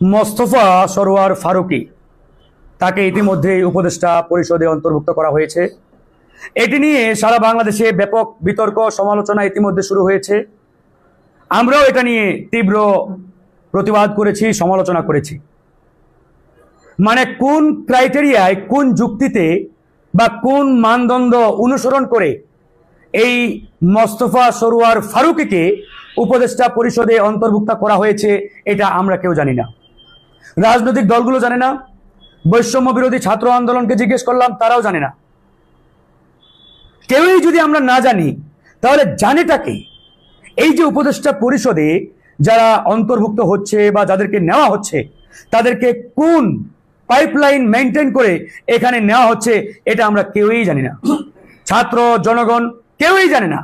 মোস্তফা সরোয়ার ফারুকি। তাকে ইতিমধ্যে উপদেষ্টা পরিষদে অন্তর্ভুক্ত করা হয়েছে। এটি নিয়ে সারা বাংলাদেশে ব্যাপক বিতর্ক, সমালোচনা ইতিমধ্যে শুরু হয়েছে। আমরাও এটা নিয়ে তীব্র প্রতিবাদ করেছি, সমালোচনা করেছি। মানে কোন ক্রাইটেরিয়ায়, কোন যুক্তিতে বা কোন মানদণ্ড অনুসরণ করে এই মোস্তফা সরোয়ার ফারুকিকে উপদেষ্টা পরিষদে অন্তর্ভুক্ত করা হয়েছে, এটা আমরা কেউ জানি না। রাজনৈতিক দলগুলো জানে না। বৈষম্য বিরোধী ছাত্র আন্দোলনকে জিজ্ঞেস করলাম, তারাও জানে না। কেউই যদি আমরা না জানি, তাহলে জানেটা কি? এই যে উপদেষ্টা পরিষদে যারা অন্তর্ভুক্ত হচ্ছে বা যাদেরকে নেওয়া হচ্ছে, তাদেরকে কোন পাইপলাইন মেনটেন করে এখানে নেওয়া হচ্ছে, এটা আমরা কেউই জানি না। ছাত্র, জনগণ, কেউই জানে না।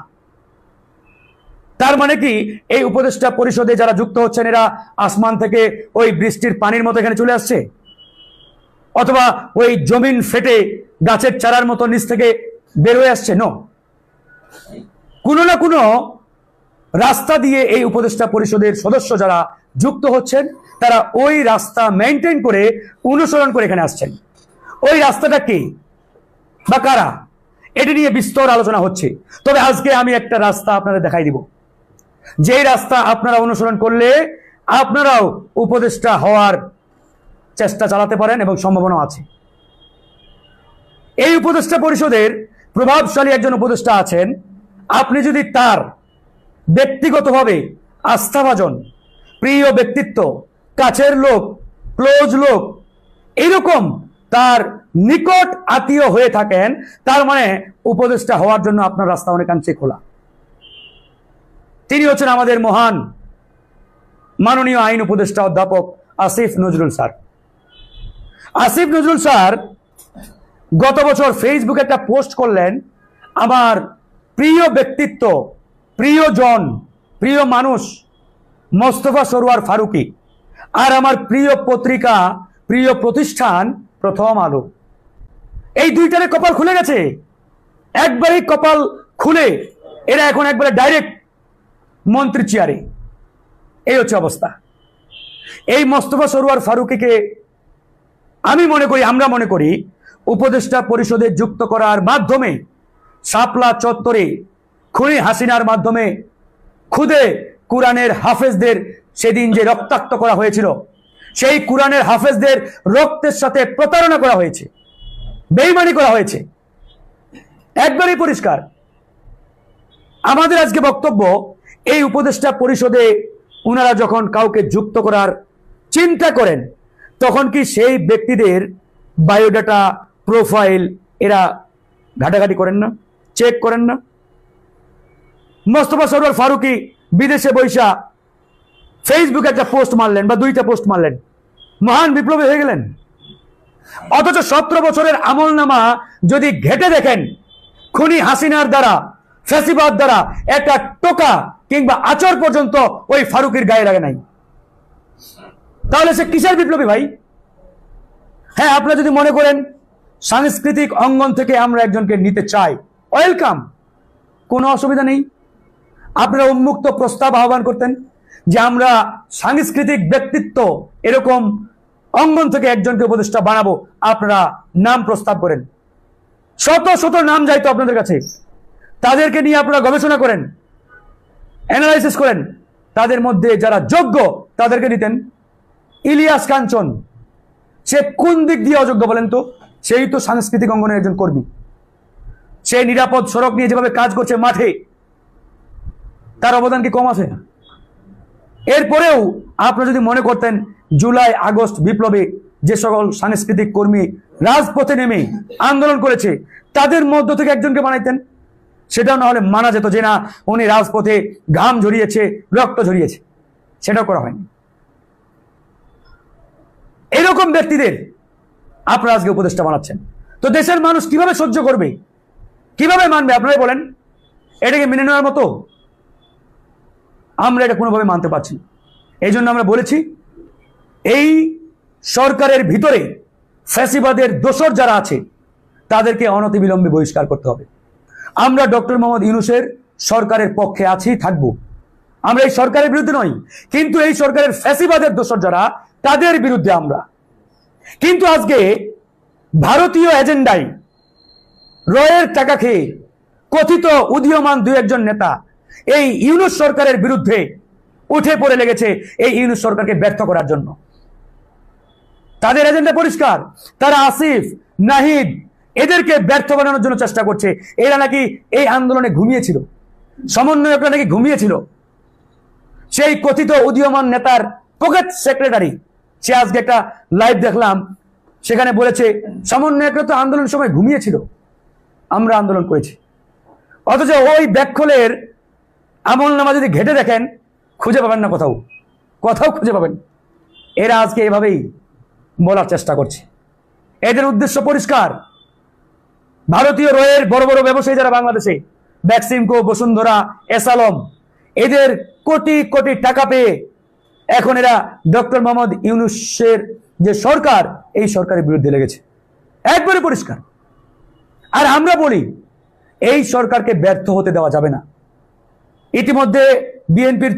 তার মানে কি? এই উপদেষ্টা পরিষদে যারা যুক্ত হচ্ছেন, এরা আসমান থেকে ওই বৃষ্টির পানির মতো এখানে চলে আসছে? অথবা ওই জমিন ফেটে গাছের চারার মতো নিচ থেকে বের হয়ে আসছে? নো কোনো না কোনো রাস্তা দিয়ে এই উপদেষ্টা পরিষদের সদস্য যারা যুক্ত হচ্ছেন, তারা ওই রাস্তা মেনটেন করে, অনুসরণ করে এখানে আসছেন। ওই রাস্তাটা কি? বা কারা? এটি নিয়ে বিস্তর আলোচনা হচ্ছে। তবে আজকে আমি একটা রাস্তা আপনাদের দেখাই দিব। যে রাস্তা আপনারা অনুসরণ করলে আপনারাও উপদেষ্টা হওয়ার চেষ্টা চালাতে পারেন এবং সম্ভাবনা আছে। এই উপদেষ্টা পরিষদের প্রভাবশালী একজন উপদেষ্টা আছেন। আপনি যদি তার ব্যক্তিগতভাবে আস্থাভাজন, প্রিয় ব্যক্তিত্ব, কাছের লোক, ক্লোজ লোক, এরকম তার নিকট আত্মীয় হয়ে থাকেন, তার মানে উপদেষ্টা হওয়ার জন্য আপনার রাস্তা অনেকাংশে খোলা। তিনি হচ্ছেন আমাদের মহান মাননীয় আইন উপদেষ্টা অধ্যাপক আসিফ নজরুল স্যার। আসিফ নজরুল স্যার গত বছর ফেসবুকে একটা পোস্ট করলেন, আমার প্রিয় ব্যক্তিত্ব প্রিয়জন প্রিয় মানুষ, মোস্তফা সরোয়ার ফারুকি আর আমার প্রিয় পত্রিকা, প্রিয় প্রতিষ্ঠান প্রথম আলো। এই দুইটারে কপাল খুলে গেছে। একবারেই কপাল খুলে, এরা এখন একবারে ডাইরেক্ট মন্ত্রী চেয়ারে। এই হচ্ছে অবস্থা। এই মোস্তফা সরোয়ার ফারুকিকে আমি মনে করি, আমরা মনে করি, উপদেষ্টা পরিষদে যুক্ত করার মাধ্যমে শাপলা চত্বরে খুনি হাসিনার মাধ্যমে খুদে কোরআনের হাফেজদের সেদিন যে রক্তাক্ত করা হয়েছিল, সেই কোরআনের হাফেজদের রক্তের সাথে প্রতারণা করা হয়েছে, বেইমানি করা হয়েছে। একবারই পরিষ্কার। আমাদের আজকে বক্তব্য এই উপদেষ্টা পরিষদে ওনারা যখন কাউকে যুক্ত করার চিন্তা করেন, তখন কি সেই ব্যক্তিদের বায়োডাটা প্রোফাইল এরা ঘাটাঘাটি করেন না? চেক করেন না? মোস্তফা সরোয়ার ফারুকি বিদেশে বৈশা ফেসবুকে একটা পোস্ট মারলেন বা দুইটা পোস্ট মারলেন। মহান বিপ্লবী হয়ে গেলেন। অথচ সতেরো বছরের আমল নামা যদি ঘেটে দেখেন, খুনি হাসিনার দ্বারা ফ্যাসিবাদ দ্বারা একটা টোকা কিংবা আচর পর্যন্ত ওই ফারুকের গায়ে লাগে নাই। তাহলে সে কিসের বিপ্লবী ভাই? হ্যাঁ আপনারা যদি মনে করেন, সাংস্কৃতিক অঙ্গন থেকে আমরা একজনকে নিতে চাই, ওয়েলকাম। কোনো অসুবিধা নেই। আপনারা উন্মুক্ত প্রস্তাব আহ্বান করতেন যে আমরা সাংস্কৃতিক ব্যক্তিত্ব এরকম অঙ্গন থেকে একজনকে উপদেষ্টা বানাবো। আপনারা নাম প্রস্তাব করেন। শত শত নাম যাইতো আপনাদের কাছে। তাদেরকে নিয়ে আপনারা গবেষণা করেন অ্যানালাইসিস করেন, তাদের মধ্যে যারা যোগ্য তাদেরকে নিতেন ইলিয়াস কাঞ্চন, সে কোন দিক দিয়ে অযোগ্য বলেন তো? সেই তো সাংস্কৃতিক অঙ্গনের একজন কর্মী। সে নিরাপদ সড়ক নিয়ে যেভাবে কাজ করছে মাঠে, তার অবদান কি কম আছে? এরপরেও আপনারা যদি মনে করতেন, জুলাই, আগস্ট বিপ্লবে যে সকল সাংস্কৃতিক কর্মী রাজপথে নেমে আন্দোলন করেছে, তাদের মধ্য থেকে একজনকে বানাইতেন। সেটাও না হলে মানা যেত যে না, উনি রাজপথে ঘাম ঝরিয়েছে, রক্ত ঝরিয়েছে। সেটাও করা হয়নি। এরকম ব্যক্তিদের আপনারা আজকে উপদেষ্টা বানাচ্ছেন। তো দেশের মানুষ কীভাবে সহ্য করবে? কীভাবে মানবে? আপনারাই বলেন। এটাকে মেনে নেওয়ার মতো আমরা এটা কোনোভাবে মানতে পারছি। এই জন্য আমরা বলেছি, এই সরকারের ভিতরে ফ্যাসিবাদের দোসর যারা আছে, তাদেরকে অনতিবিলম্বে বহিষ্কার করতে হবে। আমরা ডক্টর মোহাম্মদ ইউনুসের সরকারের পক্ষে আছি, থাকব। আমরা এই সরকারের বিরুদ্ধে নই, কিন্তু এই সরকারের ফ্যাসিবাদের দোসর যারা তাদের বিরুদ্ধে আমরা। কিন্তু আজকে ভারতীয় এজেন্ডায় রয়ের টাকা খেয়ে কথিত উদীয়মান দু একজন নেতা এই ইউনুস সরকারের বিরুদ্ধে উঠে পড়ে লেগেছে এই ইউনুস সরকারকে ব্যর্থ করার জন্য। তাদের এজেন্ডা পরিষ্কার, তারা আসিফ, নাহিদ এদেরকে ব্যর্থ বানানোর জন্য চেষ্টা করছে। এরা নাকি এই আন্দোলনে ঘুমিয়েছিল। সমন্বয়করা নাকি ঘুমিয়েছিল। সেই কথিত উদীয়মান নেতার পকেট সেক্রেটারি, সে আজকে একটা লাইভ দেখলাম, সেখানে বলেছে, সমন্বয়করা তো আন্দোলনের সময় ঘুমিয়েছিল। আমরা আন্দোলন করেছি। অথচ ওই ব্যাকখলের আমল নামা যদি ঘেটে দেখেন, খুঁজে পাবেন না কোথাও। কোথাও খুঁজে পাবেন। এরা আজকে এভাবেই বলার চেষ্টা করছে। এদের উদ্দেশ্য পরিষ্কার। ভারতীয় রয়ের বড় বড় ব্যবসায়ী যারা বাংলাদেশে, ব্যাক্সিমকো, বসুন্ধরা, এসালম, এদের কোটি কোটি টাকা পেয়ে এখন এরা ডক্টর মোহাম্মদ ইউনুসের যে সরকার, এই সরকারের বিরুদ্ধে লেগেছে। একবারে পরিষ্কার। আর আমরা বলি, এই সরকারকে ব্যর্থ হতে দেওয়া যাবে না। ইতিমধ্যে বিএনপির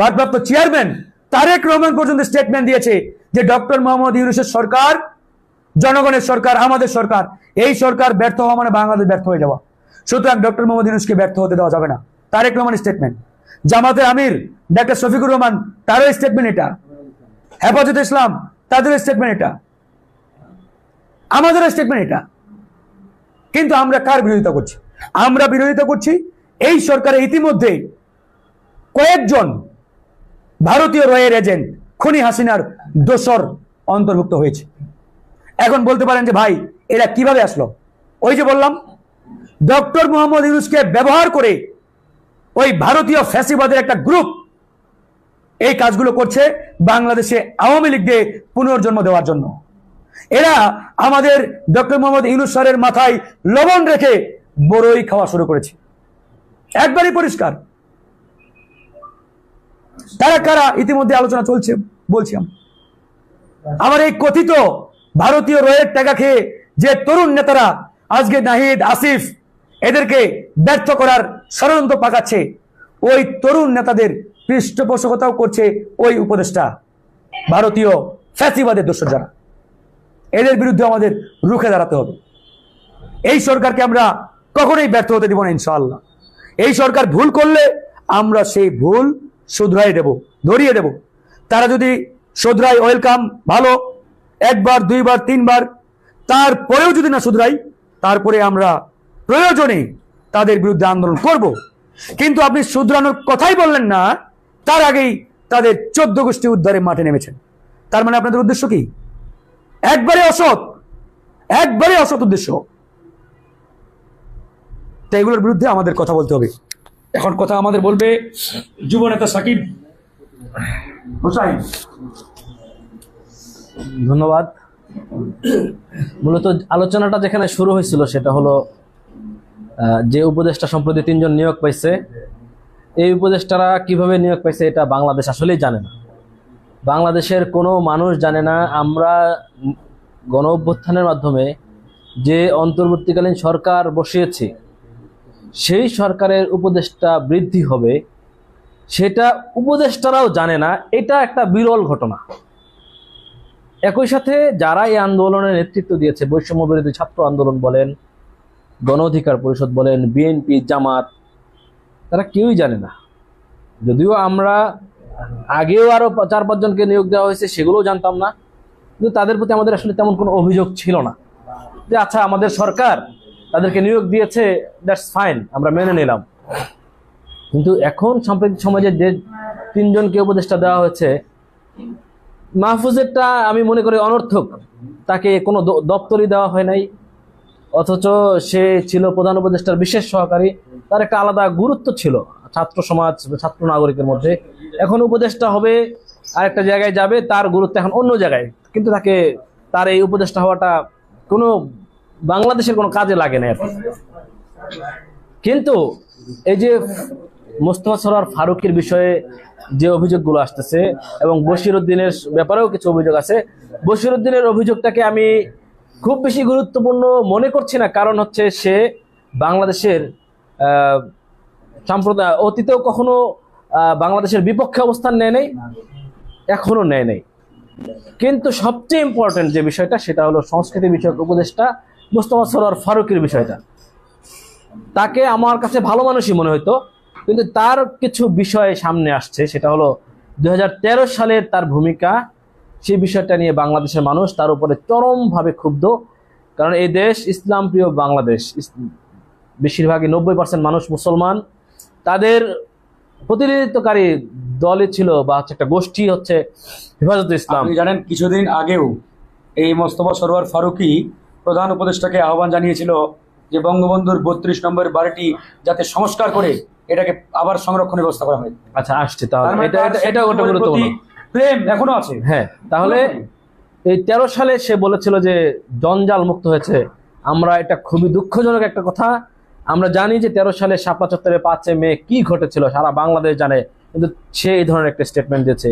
ভারপ্রাপ্ত চেয়ারম্যান তারেক রহমান পর্যন্ত স্টেটমেন্ট দিয়েছে যে ডক্টর মোহাম্মদ ইউনুসের সরকার জনগণের সরকার, আমাদের সরকার, এই সরকার ব্যর্থ হওয়া মানে বাংলাদেশ ব্যর্থ হয়ে যাওয়া। সুতরাং ডক্টর মোহাম্মদ ইউনুসকে ব্যর্থ হতে দেওয়া যাবে না। তারেক রহমানের স্টেটমেন্ট জামাতের আমির, ডাক্তার শফিকুর রহমান, তারও স্টেটমেন্ট এটা। হেফাজত ইসলাম তাদের স্টেটমেন্ট এটা। আমাদের স্টেটমেন্ট এটা। কিন্তু আমরা কার বিরোধিতা করছি? আমরা বিরোধিতা করছি এই সরকারের ইতিমধ্যে কয়েকজন ভারতীয় রয়ের এজেন্ট খনি হাসিনার দোসর অন্তর্ভুক্ত হয়েছে। এখন বলতে পারেন যে, ভাই, এরা কীভাবে আসলো? ওই যে বললাম, ডক্টর মোহাম্মদ ইউনুসকে ব্যবহার করে ওই ভারতীয় ফ্যাসিবাদের একটা গ্রুপ এই কাজগুলো করছে বাংলাদেশে আওয়ামী লীগকে পুনর্জন্ম দেওয়ার জন্য। এরা আমাদের ডক্টর মোহাম্মদ ইউনুস স্যারের মাথায় লবণ রেখে বড়ই খাওয়া শুরু করেছে। একবারই পরিষ্কার। তারা কারা? ইতিমধ্যে আলোচনা চলছে, বলছি আমি। আমার এই কথিত ভারতীয় রয়ের টাকা খেয়ে যে তরুণ নেতারা আজকে নাহিদ, আসিফ, এদেরকে ব্যর্থ করার ষড়যন্ত্র পাকাচ্ছে, ওই তরুণ নেতাদের পৃষ্ঠপোষকতাও করছে ওই উপদেষ্টা, ভারতীয় ফ্যাসিবাদের দোষর যারা এদের বিরুদ্ধে আমাদের রুখে দাঁড়াতে হবে। এই সরকারকে আমরা কখনোই ব্যর্থ হতে দিব না, ইনশাআল্লাহ। এই সরকার ভুল করলে আমরা সেই ভুল শুধরাই দেব, ধরিয়ে দেব। তারা যদি শুধরাই ওয়েলকাম, ভালো একবার, দুইবার, তিনবার, তারপরেও যদি না শুধরাই, তারপরে আমরা প্রয়োজনে তাদের বিরুদ্ধে আন্দোলন করব। কিন্তু আপনি শুধরানোর কথাই বললেন না, তার আগেই তাদের চোদ্দ গোষ্ঠী উদ্ধারে মাঠে নেমেছেন। তার মানে আপনাদের উদ্দেশ্য কি? একবারে অসৎ একবারে অসৎ উদ্দেশ্য। এগুলোর বিরুদ্ধে আমাদের কথা বলতে হবে। এখন কথা আমাদের বলবে যুব নেতা সাকিব। হোসাইন। ধন্যবাদ। মূলত আলোচনাটা যেখানে শুরু হয়েছিল সেটা হলো যে উপদেষ্টা সম্প্রতি তিনজন নিয়োগ পাইছে, এই উপদেষ্টারা কীভাবে নিয়োগ পাইছে এটা বাংলাদেশ আসলেই জানে না। বাংলাদেশের কোনো মানুষ জানে না, আমরা গণ অভ্যুত্থানের মাধ্যমে যে অন্তর্বর্তীকালীন সরকার বসিয়েছি, সেই সরকারের উপদেষ্টা বৃদ্ধি হবে, সেটা উপদেষ্টারাও জানে না, এটা একটা বিরল ঘটনা। একই সাথে যারা এই আন্দোলনের নেতৃত্ব দিয়েছে, বৈষম্য বিরোধী ছাত্র আন্দোলন বলেন, গণ অধিকার পরিষদ বলেন, বিএনপি, জামাত, তারা কেউই জানে না। যদিও আমরা আগেও আরও চার পাঁচজনকে নিয়োগ দেওয়া হয়েছে, সেগুলোও জানতাম না, কিন্তু তাদের প্রতি আমাদের আসলে তেমন কোনো অভিযোগ ছিল না। যে আচ্ছা আমাদের সরকার তাদেরকে নিয়োগ দিয়েছে, দ্যাটস ফাইন, আমরা মেনে নিলাম। কিন্তু এখন সাম্প্রতিক সমাজে যে তিনজনকে উপদেষ্টা দেওয়া হয়েছে মাহফুজেরটা আমি মনে করি অনর্থক। তাকে কোনো দপ্তরই দেওয়া হয় নাই। অথচ সে ছিল প্রধান উপদেষ্টার বিশেষ সহকারী। তার একটা আলাদা গুরুত্ব ছিল ছাত্র সমাজ, ছাত্র নাগরিকের মধ্যে। এখন উপদেষ্টা হবে, আরেকটা জায়গায় যাবে, তার গুরুত্ব এখন অন্য জায়গায়। কিন্তু তাকে, তার এই উপদেষ্টা হওয়াটা কোনো বাংলাদেশের কোনো কাজে লাগে না। কিন্তু এই যে মোস্তফা সরার ফারুকের বিষয়ে যে অভিযোগগুলো আসতেছে এবং বশির উদ্দিনের ব্যাপারেও কিছু অভিযোগ আছে বশির উদ্দিনের অভিযোগটাকে আমি খুব বেশি গুরুত্বপূর্ণ মনে করছি না। কারণ হচ্ছে সে বাংলাদেশের সাম্প্রদায় অতীতেও কখনো বাংলাদেশের বিপক্ষে অবস্থান নেয় নাই, এখনও নেয় নাই। কিন্তু সবচেয়ে ইম্পর্টেন্ট যে বিষয়টা সেটা হলো সংস্কৃতি বিষয়ক উপদেষ্টা মোস্তফা সরোয়ার ফারুকের বিষয়টা। তাকে আমার কাছে ভালো মানুষই মনে হতো কিন্তু তার কিছু বিষয় সামনে আসছে, সেটা হলো দুই সালের তার ভূমিকা। সে বিষয়টা নিয়ে বাংলাদেশের মানুষ তার উপরে চরমভাবে ক্ষুব্ধ। কারণ এই দেশ ইসলাম প্রিয় বাংলাদেশ বেশিরভাগই নব্বই পার্সেন্ট মানুষ মুসলমান। তাদের প্রতিনিধিত্বকারী দলই ছিল বা হচ্ছে একটা গোষ্ঠী হচ্ছে হেফাজত ইসলাম। জানেন, কিছুদিন আগেও এই মোস্তফা সরোয়ার ফারুকি প্রধান উপদেষ্টাকে আহ্বান জানিয়েছিল যে বঙ্গবন্ধুর বত্রিশ নম্বর বাড়িটি যাতে সংস্কার করে এটাকে আবার সংরক্ষণের ব্যবস্থা করা হয় আচ্ছা আসছে তাহলে। মানে এটা এটা ওটা গুরুত্বপূর্ণ প্রেম এখনও আছে। হ্যাঁ তাহলে এই তেরো সালে সে বলেছিল যে জঞ্জাল মুক্ত হয়েছে। আমরা এটা খুবই দুঃখজনক একটা কথা। আমরা জানি যে তেরো সালে শাপলা চত্বরে পাঁচে মে কি ঘটেছিল সারা বাংলাদেশ জানে। কিন্তু সে এই ধরনের একটা স্টেটমেন্ট দিয়েছে।